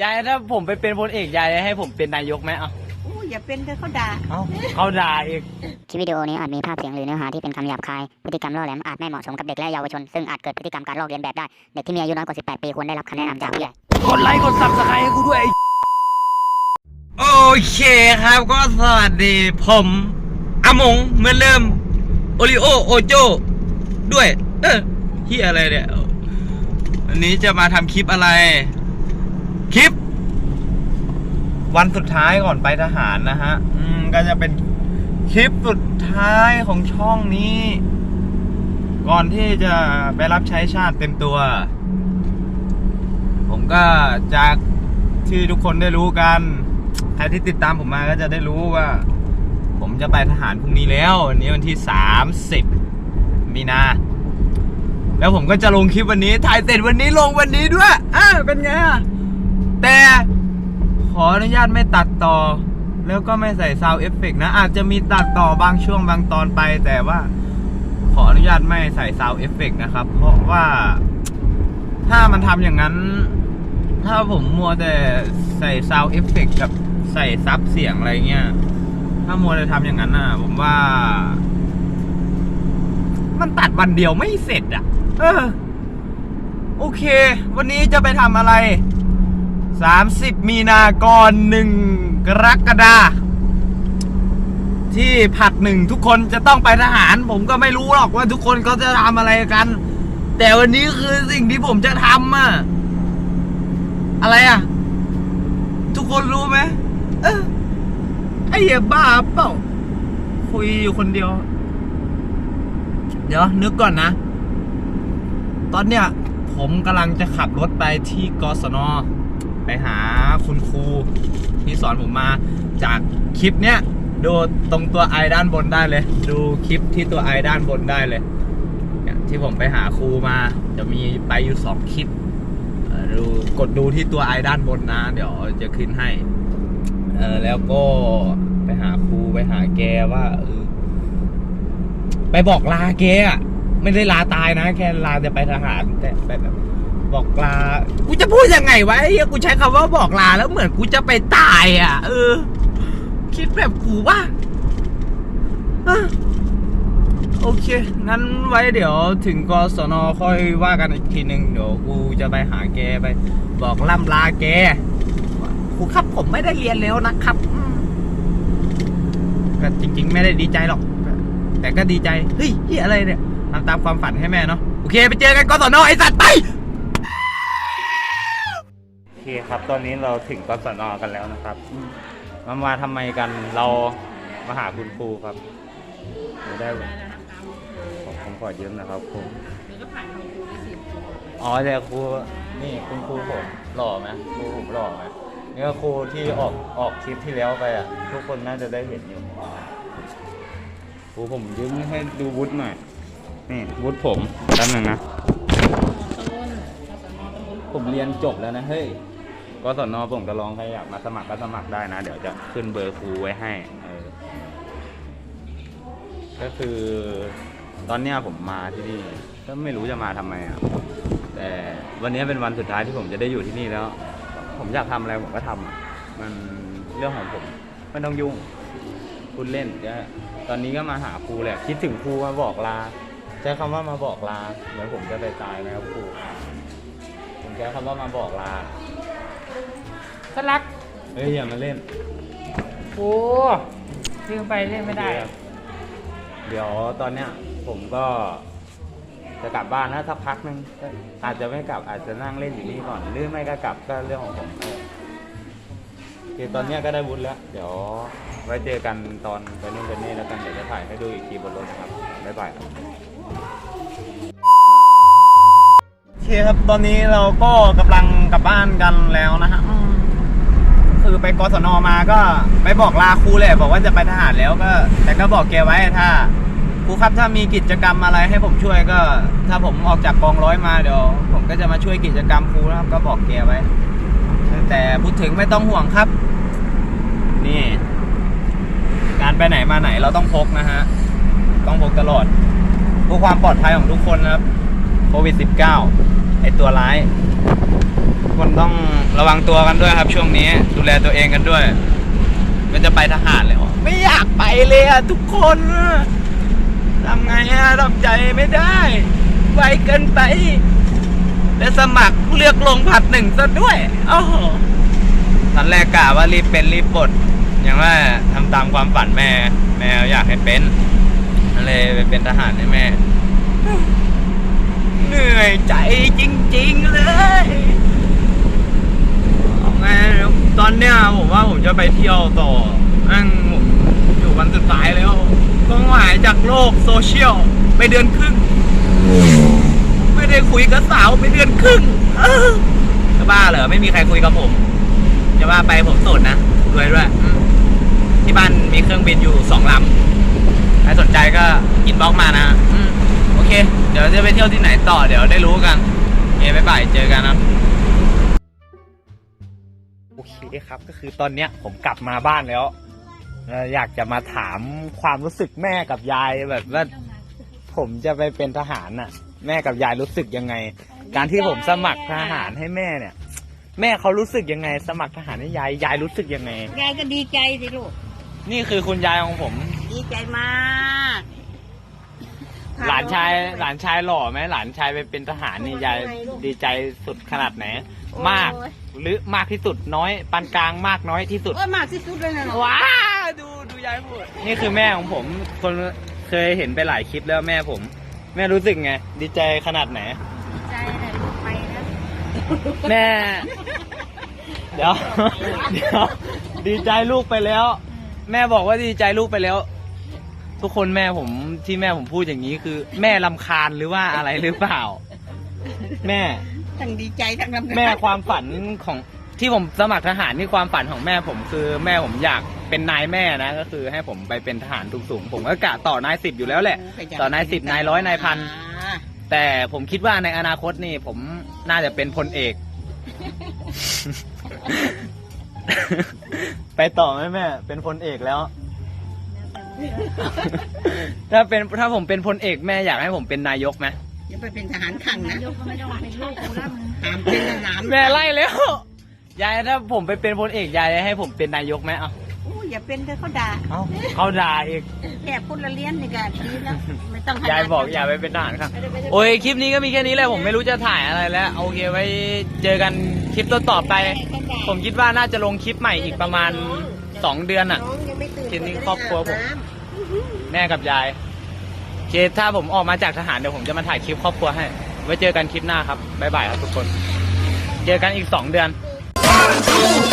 ยายถ้าผมไปเป็นพลเอกยายให้ผมเป็นนายกไหมเอ้าโอ้อย่าเป็นเลยเขาด่า เอ้าเขาด่าอีก คลิปวิดีโอนี้อาจมีภาพเสียงหรือเนื้อหาที่เป็นคำหยาบคาย พฤติกรรมล่อแหลมอาจไม่เหมาะสมกับเด็กและเยาวชน ซึ่งอาจเกิดพฤติกรรมการลอกเลียนแบบได้ เด็กที่มีอายุน้อยกว่า 18 ปีควรได้รับคำแนะนำจากผู้ใหญ่ กดไลค์กดซับสไครต์ให้กูด้วยไอ้โอเคครับก็สวัสดีผมอามงเหมือนเดิมโอริโอโอโจด้วย เออเฮียอะไรเนี่ยวันนี้จะมาทำคลิปอะไรคลิป วันสุดท้ายก่อนไปทหารนะฮะ อืม ก็จะเป็นคลิปสุดท้ายของช่องนี้ ก่อนที่จะไปรับใช้ชาติเต็มตัว ผมก็จากที่ทุกคนได้รู้กัน ใครที่ติดตามผมมาก็จะได้รู้ว่า ผมจะไปทหารพรุ่งนี้แล้ววันนี้วันที่ 30 มีนา แล้วผมก็จะลงคลิปวันนี้ถ่ายเสร็จวันนี้ลงวันนี้ด้วยอ่าเป็นไงอะแต่ ขออนุญาตไม่ตัดต่อ แล้วก็ไม่ใส่ซาวเอฟเฟกนะ อาจจะมีตัดต่อบางช่วงบางตอนไป แต่ว่าขออนุญาตไม่ใส่ซาวเอฟเฟกนะครับ เพราะว่าถ้ามันทำอย่างนั้น ถ้าผมมัวแต่ใส่ซาวเอฟเฟกกับใส่ซับเสียงอะไรเงี้ย ถ้ามัวแต่ทำอย่างนั้นน่ะ ผมว่า มันตัดวันเดียวไม่เสร็จอะ เออ โอเค วันนี้จะไปทำอะไร 30 มีนากรหนึ่งกรกฎาที่ผัดหนึ่งทุกคนจะต้องไปทหาร ผมก็ไม่รู้หรอกว่าทุกคนเขาจะทำอะไรกัน แต่วันนี้คือสิ่งที่ผมจะทำอะอะไรอะทุกคนรู้ไหมเออไอ้เหี้ยบ้าเปล่าคุยอยู่คนเดียว เดี๋ยวนึกก่อนนะ ตอนเนี้ยผมกำลังจะขับรถไปที่กศน ไปหาคุณครูที่สอนผมมาจากคลิปเนี้ยดูตรงตัวไอด้านบนได้เลย ดูคลิปที่ตัวไอด้านบนได้เลยเนี่ยที่ผมไปหาครูมา จะมีไปอยู่สองคลิปดูกดดูที่ตัวไอด้านบนนะ เดี๋ยวจะขึ้นให้เออแล้วก็ไปหาครูไปหาแกว่าเออไปบอกลาแกอะไม่ได้ลาตายนะ แค่ลาจะไปทหารแต่แบบ บอกลา กูจะพูดยังไงวะไอ้เหี้ยกูใช้คำว่าบอกลาแล้วเหมือนกูจะไปตายอะ เออ คิดแบบกูว่าโอเค งั้นไว้เดี๋ยวถึงกศนค่อยว่ากันอีกทีหนึ่งเดี๋ยวกูจะไปหาแกไป บอกล่ำลาแกว่าครูครับผมไม่ได้เรียนแล้วนะครับอืมก็จริง ๆ ไม่ได้ดีใจหรอก แต่ก็ดีใจ เฮ้ยเหียอะไรเนี่ยทำตามความฝันให้แม่เนาะ โอเค ไปเจอกันกศนไอสัตว์ไป คครับ ตอนนี้เราถึงกศนกันแล้วนะครับมามาทำไมกันเรามาหาคุณครูครับไม่ได้ผมผมขอยืมนะครับครูอ๋อแต่ครูนี่คุณครูผมหล่อไหมครูผมหล่อไหมนี่ก็ครูที่ออกออกคลิปที่แล้วไปอะ ทุกคนน่าจะได้เห็นอยู่ครูผมยืมให้ดูวุฒิหน่อยนี่วุฒิผมแป๊บนึงนะผมเรียนจบแล้วนะเฮ้ย กศนอผมจะลองใครอยากมาสมัครก็สมัครได้นะ เดี๋ยวจะขึ้นเบอร์ครูไว้ให้เออก็คือ ตอนเนี้ยผมมาที่นี่ก็ไม่รู้จะมาทำไมอะแต่วันนี้เป็นวันสุดท้ายที่ผมจะได้อยู่ที่นี่แล้ว ผมอยากทำอะไรผมก็ทำอะมันเรื่องของผมไม่ต้องยุ่งคุณเล่นก็ตอนนี้ก็มาหาครูแหละคิดถึงครูมาบอกลาใช้คำว่ามาบอกลาเหมือนผมจะไปตายไหมครับครูผมใช้คำว่ามาบอกลา สลัก เฮ้ยอย่ามาเล่นโอ้ลืมไปเล่นไม่ได้ เดี๋ยวตอนเนี้ยผมก็จะกลับบ้านนะสักพักหนึงก็อาจจะไม่กลับอาจจะนั่งเล่นอยู่นี่ก่อนหรือไม่ก็กลับก็เรื่องของผมเออคือตอนเนี้ยก็ได้วุฒิแล้ว เดี๋ยวไว้เจอกันตอนไปนู่นไปนี่แล้วกันเดี๋ยวจะถ่ายให้ดูอีกทีบนรถครับบ๊ายบายครับ โอเคครับ ตอนนี้เราก็กำลังกลับบ้านกันแล้วนะฮะอืม คือไปกศนมาก็ไปบอกลาครูเลยบอกว่าจะไปทหารแล้วก็ แต่ก็บอกแกไว้ถ้าครูครับถ้ามีกิจกรรมอะไรให้ผมช่วยก็ ถ้าผมออกจากกองร้อยมาเดี๋ยว ผมก็จะมาช่วยกิจกรรมครูนะครับ ก็บอกแกไว้ แต่พูดถึงไม่ต้องห่วงครับ นี่ การไปไหนมาไหนเราต้องพกนะฮะต้องพกตลอดเพื่อความปลอดภัยของทุกคนนะครับโควิด -19 ไอตัวร้าย คนต้องระวังตัวกันด้วยครับ ช่วงนี้ดูแลตัวเองกันด้วย มันจะไปทหารเลยเหรอไม่อยากไปเลยอะทุกคนทำไงอะทำใจไม่ได้ไวเกินไป และสมัครเลือกลงผัดหนึ่งซะด้วยโอ้โหตอนแรกกะว่ารีบเป็นรีบปลดอย่างว่าทำตามความฝันแม่ แม่อยากให้เป็นเลยไปเป็นทหารให้แม่ เหนื่อยใจจริง ๆ เลย ไงตอนเนี้ยผมว่าผมจะไปเที่ยวต่อนั่งอยู่วันสุดท้ายแล้วต้องหายจากโลกโซเชียลไปเดือนครึ่ง ไม่ได้คุยกับสาวไปเดือนครึ่งจะบ้าเหรอไม่มีใครคุยกับผม จะว่าไปผมโสดนะรวยด้วยที่บ้านมีเครื่องบินอยู่สองลำใครสนใจก็อินบ็อกมานะอโอเค เดี๋ยวจะไปเที่ยวที่ไหนต่อเดี๋ยวได้รู้กันโอเคบ๊ายบายเจอกันนะ โอเคครับ ก็คือตอนเนี้ยผมกลับมาบ้านแล้วเอ่ออยากจะมาถามความรู้สึกแม่กับยายแบบว่าผมจะไปเป็นทหารน่ะ แม่กับยายรู้สึกยังไง การที่ผมสมัครทหารให้แม่เนี่ย แม่เขารู้สึกยังไง สมัครทหารให้ยายยายรู้สึกยังไง ยายก็ดีใจสิลูก นี่คือคุณยายของผม ดีใจมากหลานชายหลานชายหล่อไหมหลานชายไปเป็นทหารนี่ยายดีใจสุดขนาดไหน มากหรือมากที่สุดน้อยปานกลางมากน้อยที่สุดเออมากที่สุดเลยนะลูกว้าดูดูยายพูดนี่คือแม่ของผมคนเคยเห็นไปหลายคลิปแล้วแม่ผม แม่รู้สึกไง ดีใจขนาดไหนใจเลยลูกไปแล้วแม่ เดี๋ยว เดี๋ยว ดีใจลูกไปแล้ว แม่บอกว่าดีใจลูกไปแล้ว ทุกคนแม่ผมที่แม่ผมพูดอย่างนี้คือ แม่ลำคาญหรือว่าอะไรหรือเปล่า แม่ ทั้งดีใจทั้งลำคญแม่ความฝันของที่ผมสมัครทหารนี่ความฝันของแม่ผมคือแม่ผมอยากเป็นนายแม่นะ ก็คือให้ผมไปเป็นทหารสูงๆผมก็กะต่อนายสิบอยู่แล้วแหละ ต่อนายสิบนายร้อยนายพันอ่าแต่ผมคิดว่าในอนาคตนี่ผมน่าจะเป็นพลเอก ไปต่อไหมแม่ เป็นพลเอกแล้ว ถ้าเป็นถ้าผมเป็นพลเอกแม่อยากให้ผมเป็นนายกไหม อย่าไปเป็นทหารขังนะยกก็ไม่ต้องเป็นลูกกูแล้วมึงหามเป็นทหารแม่ไล่แล้วยายถ้าผมไปเป็นพลเอกยายให้ผมเป็นนายกไหมเอ้าโอ้อย่าเป็นเธอเขาด่าเอ้าเขาด่าอีกแค่พูดละเลี้ยนนี่ก็ดีแล้วไม่ต้องขนดยายบอกอย่าไปเป็นทหารครับ โอ้ยคลิปนี้ก็มีแค่นี้แหละผมไม่รู้จะถ่ายอะไรแล้วโอเคไว้เจอกันคลิปต่อๆไป ผมคิดว่าน่าจะลงคลิปใหม่อีกประมาณสองเดือนอะน้องยังไม่ตื่นทีนี้ครอบครัวผมแม่กับยายโอ เคถ้าผมออกมาจากทหารเดี๋ยวผมจะมาถ่ายคลิปครอบครัวให้ ไว้เจอกันคลิปหน้าครับบ๊ายบายครับทุกคน เจอกันอีกสองเดือน One, two.